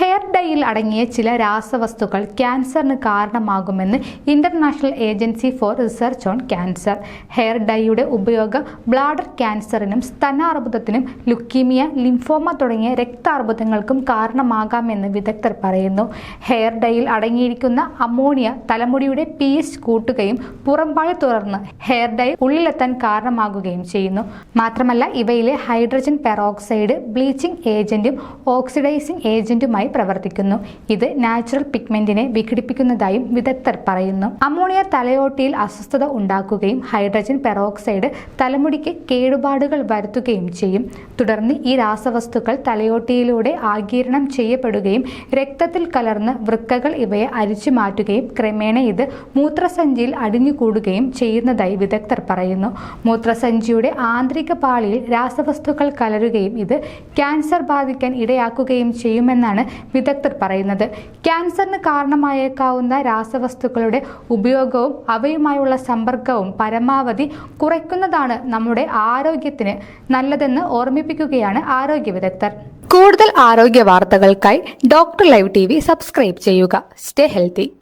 Hey hair ഡൈയിൽ അടങ്ങിയ ചില രാസവസ്തുക്കൾ ക്യാൻസറിന് കാരണമാകുമെന്ന് international agency for research on cancer. Hair ഡൈയുടെ ഉപയോഗം ബ്ലാഡർ ക്യാൻസറിനും സ്തനാർബുദത്തിനും ലുക്കീമിയ ലിംഫോമ തുടങ്ങിയ രക്താർബുദങ്ങൾക്കും കാരണമാകാമെന്ന് വിദഗ്ധർ പറയുന്നു. ഹെയർ ഡൈയിൽ അടങ്ങിയിരിക്കുന്ന അമോണിയ തലമുടിയുടെ പി എച്ച് കൂട്ടുകയും പുറംപാളി തുറന്ന് ഹെയർ ഡൈ ഉള്ളിലെത്താൻ കാരണമാകുകയും ചെയ്യുന്നു. മാത്രമല്ല ഇവയിലെ ഹൈഡ്രജൻ പെറോക്സൈഡ് ബ്ലീച്ചിങ് ഏജന്റും ഓക്സിഡൈസിംഗ് ഏജന്റുമായി പ്രവർത്തിക്കുന്നു. ഇത് നാച്ചുറൽ പിഗ്മെന്റിനെ വിഘടിപ്പിക്കുന്നതായും വിദഗ്ധർ പറയുന്നു. അമോണിയ തലയോട്ടിയിൽ അസ്വസ്ഥത ഉണ്ടാക്കുകയും ഹൈഡ്രജൻ പെറോക്സൈഡ് തലമുടിക്ക് കേടുപാടുകൾ വരുത്തുകയും ചെയ്യും. തുടർന്ന് ഈ രാസവസ്തുക്കൾ തലയോട്ടിയിലൂടെ ആഗിരണം ചെയ്യപ്പെടുകയും രക്തത്തിൽ കലർന്ന് വൃക്കകൾ ഇവയെ അരിച്ചു മാറ്റുകയും ക്രമേണ ഇത് മൂത്രസഞ്ചിയിൽ അടിഞ്ഞുകൂടുകയും ചെയ്യുന്നതായി വിദഗ്ധർ പറയുന്നു. മൂത്രസഞ്ചിയുടെ ആന്തരിക പാളിയിൽ രാസവസ്തുക്കൾ കലരുകയും ഇത് ക്യാൻസർ ബാധിക്കാൻ ഇടയാക്കുകയും ചെയ്യുമെന്നാണ് വിദഗ്ധർ പറയുന്നത്. ക്യാൻസറിന് കാരണമായേക്കാവുന്ന രാസവസ്തുക്കളുടെ ഉപയോഗവും അവയുമായുള്ള സമ്പർക്കവും പരമാവധി കുറയ്ക്കുന്നതാണ് നമ്മുടെ ആരോഗ്യത്തിന് നല്ലതെന്ന് ഓർമ്മിപ്പിക്കുകയാണ് ആരോഗ്യ വിദഗ്ധർ. കൂടുതൽ ആരോഗ്യ വാർത്തകൾക്കായി ഡോക്ടർ ലൈവ് ടി സബ്സ്ക്രൈബ് ചെയ്യുക. Stay healthy.